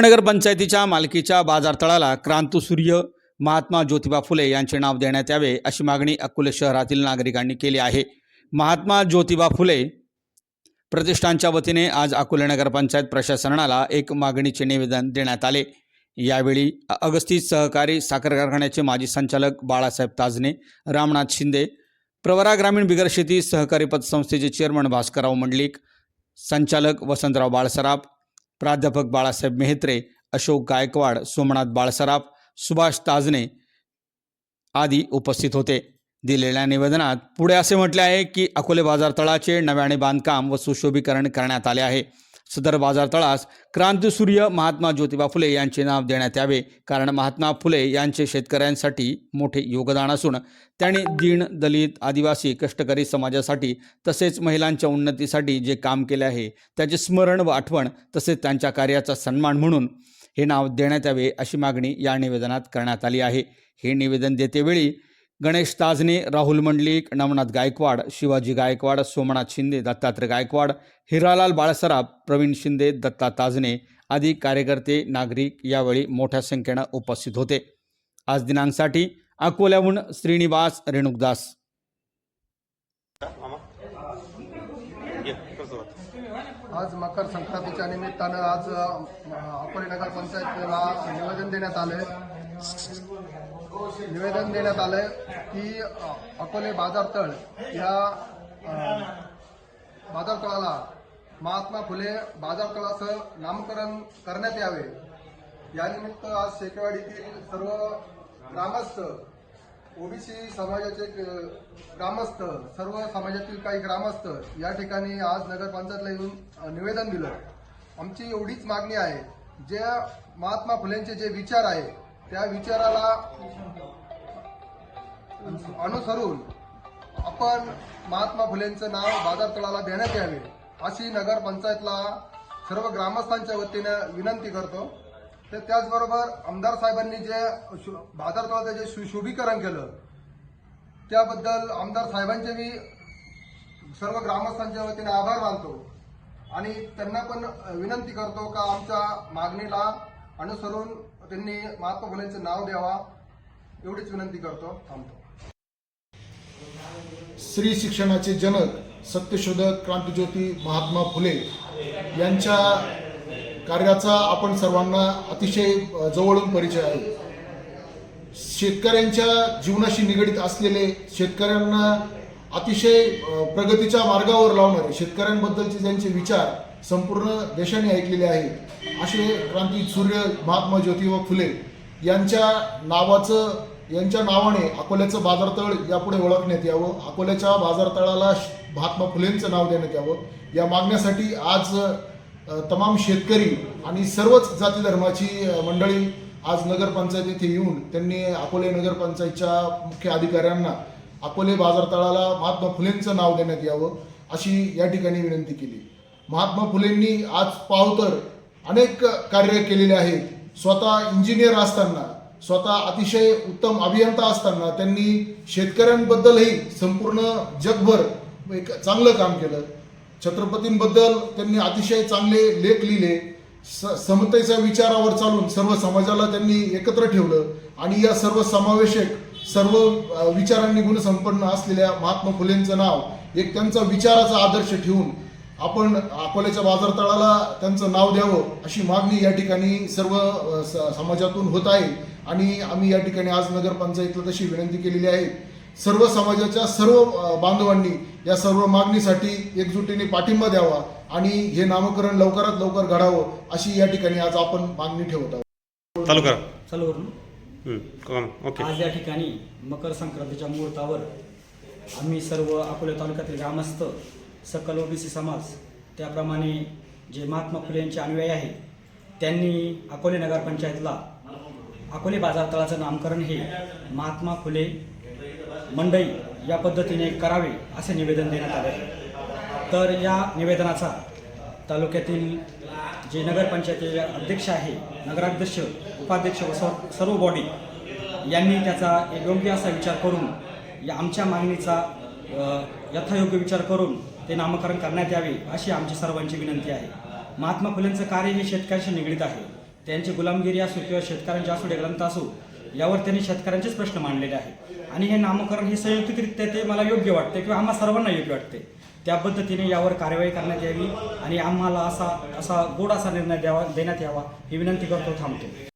नगर पंचायतीच्या मालकीच्या बाजारतळाला क्रांतसूर्य महात्मा ज्योतिबा फुले यांचे नाव देण्यात यावे अशी मागणी अकोले शहरातील नागरिकांनी केली आहे. महात्मा ज्योतिबा फुले प्रतिष्ठानच्या वतीने आज अकोले नगरपंचायत प्रशासनाला एक मागणीचे निवेदन देण्यात आले. यावेळी अगस्ती सहकारी साखर कारखान्याचे माजी संचालक बाळासाहेब ताजने रामनाथ शिंदे प्रवरा ग्रामीण बिगर शेती सहकारी पतसंस्थेचे चेअरमन भास्करराव मंडलिक संचालक वसंतराव बाळसराफ प्राध्यापक बाळासाहेब मेहत्रे अशोक गायकवाड सोमनाथ बाळसराफ सुभाष ताजने आदी उपस्थित होते. दिलेल्या निवेदनात पुढे असे म्हटले आहे की अकोले बाजार तळाचे नव्याने बांधकाम व सुशोभीकरण करण्यात आले आहे. सदर बाजार तळास क्रांतीसूर्य महात्मा ज्योतिबा फुले यांचे नाव देण्यात यावे. कारण महात्मा फुले यांचे शेतकऱ्यांसाठी मोठे योगदान असून त्यांनी दीन दलित आदिवासी कष्टकरी समाजासाठी तसेच महिलांच्या उन्नतीसाठी जे काम केले आहे त्याचे स्मरण व आठवण तसेच त्यांच्या कार्याचा सन्मान म्हणून हे नाव देण्यात यावे अशी मागणी या निवेदनात करण्यात आली आहे. हे निवेदन देतेवेळी गणेश ताजने राहुल मंडलिक नवनाथ गायकवाड शिवाजी गायकवाड सोमनाथ शिंदे दत्तात्रय गायकवाड हिरालाल बाळसराफ प्रवीण शिंदे दत्ता ताजने आदी कार्यकर्ते नागरिक यावेळी मोठ्या संख्येनं उपस्थित होते. आज दिनांकसाठी अकोल्याहून श्रीनिवास रेणुकदास ये कर सुरुवात आज मकर संक्रांतीच्या निमित्तानं आज अकोले नगर पंचायतीला निवेदन देण्यात आलंय. निवेदन देण्यात आलंय की अकोले बाजारतळ या बाजारतळाला महात्मा फुले बाजारतळाचं नामकरण करण्यात यावे. यानिमित्त आज शेकेवाडीतील सर्व ग्रामस्थ ओबीसी समाजाचे ग्रामस्थ सर्व समाजातील काही ग्रामस्थ या ठिकाणी आज नगरपंचायतला येऊन निवेदन दिलं. आमची एवढीच मागणी आहे जे महात्मा फुलेंचे जे विचार आहे त्या विचाराला अनुसरून आपण महात्मा फुलेंचं नाव बाजारतळाला देण्यात यावे अशी नगरपंचायतला सर्व ग्रामस्थांच्या वतीनं विनंती करतो. तर त्याचबरोबर आमदार साहेबांनी जे शु- बाजारतळाचं जे सुशोभीकरण केलं त्याबद्दल आमदार साहेबांचे मी सर्व ग्रामस्थांच्या वतीने आभार मानतो. आणि त्यांना पण विनंती करतो का आमच्या मागणीला अनुसरून त्यांनी महात्मा फुलेंचं नाव द्यावा एवढीच विनंती करतो थांबतो. स्त्री शिक्षणाचे जनक सत्यशोधक क्रांतिज्योती महात्मा फुले यांच्या कार्याचा आपण सर्वांना अतिशय जवळून परिचय आहे. शेतकऱ्यांच्या जीवनाशी निगडीत असलेले शेतकऱ्यांना अतिशय प्रगतीच्या मार्गावर लावणारे शेतकऱ्यांबद्दलचे ज्यांचे विचार संपूर्ण देशाने ऐकलेले आहेत. असे क्रांती सूर्य महात्मा ज्योतिबा फुले यांच्या नावाचं यांच्या नावाने अकोल्याचं बाजारतळ यापुढे ओळखण्यात यावं. अकोल्याच्या बाजारतळाला श- महात्मा फुलेंचं नाव देण्यात यावं. या मागण्यासाठी आज तमाम शेतकरी आणि सर्वच जाती धर्माची मंडळी आज नगरपंचायत येथे येऊन त्यांनी अकोले नगरपंचायतच्या मुख्य अधिकाऱ्यांना अकोले बाजारतळाला महात्मा फुलेंचं नाव देण्यात यावं अशी या ठिकाणी विनंती केली. महात्मा फुलेंनी आज पावतर अनेक कार्य केलेले आहेत. स्वतः इंजिनियर असताना स्वतः अतिशय उत्तम अभियंता असताना त्यांनी शेतकऱ्यांबद्दलही संपूर्ण जगभर एक चांगलं काम केलं. छत्रपतींबद्दल त्यांनी अतिशय चांगले लेख लिहिले. स समतेच्या विचारावर चालून सर्व समाजाला त्यांनी एकत्र ठेवलं आणि या सर्व समावेशक सर्व विचारांनी गुणसंपन्न असलेल्या महात्मा फुलेंचं नाव एक त्यांचा विचाराचा आदर्श ठेवून आपण अकोल्याच्या बाजारतळाला त्यांचं नाव द्यावं अशी मागणी या ठिकाणी सर्व स- समाजातून होत आहे. आणि आम्ही या ठिकाणी आज नगरपंचायतला तशी विनंती केलेली आहे. सर्व समाजाच्या सर्व बांधवांनी या सर्व मागणीसाठी एकजुटीने पाठिंबा द्यावा आणि हे नामकरण लवकरात लवकर घडावं अशी या ठिकाणी आज आपण मागणी ठेवत आहोत. चालू करा चालू करू हम्म, कम ओके. आज या ठिकाणी मकर संक्रांतीच्या मुहूर्तावर आम्ही सर्व अकोले तालुक्यातील ग्रामस्थ सकल ओबीसी समाज त्याप्रमाणे जे महात्मा फुले यांचे अनुयायी आहेत त्यांनी अकोले नगरपंचायतला अकोले बाजारतळाचं नामकरण हे महात्मा फुले मंडई या पद्धतीने करावे असे निवेदन देण्यात आले. तर या निवेदनाचा तालुक्यातील जे नगरपंचायतीचे अध्यक्ष आहे नगराध्यक्ष उपाध्यक्ष व सर्व- बॉडी यांनी त्याचा एक योग्य असा विचार करून या आमच्या मागणीचा यथायोग्य विचार करून ते नामकरण करण्यात यावे अशी आमची सर्वांची विनंती आहे. महात्मा फुलेंचं कार्य हे शेतकऱ्यांशी निगडीत आहे. त्यांची गुलामगिरी असो किंवा शेतकऱ्यांचे डे ग्रंथ असो यावर त्यांनी शेतकऱ्यांचेच प्रश्न मांडलेले आहे आणि हे नामकरण हे संयुक्तरित्या ते मला योग्य वाटते किंवा आम्हा सर्वांना योग्य वाटते त्या पद्धतीने यावर कारवाई करण्यात यावी आणि आम्हाला असा असा गोड असा निर्णय द्यावा देण्यात यावा ही विनंती करतो थांबतो.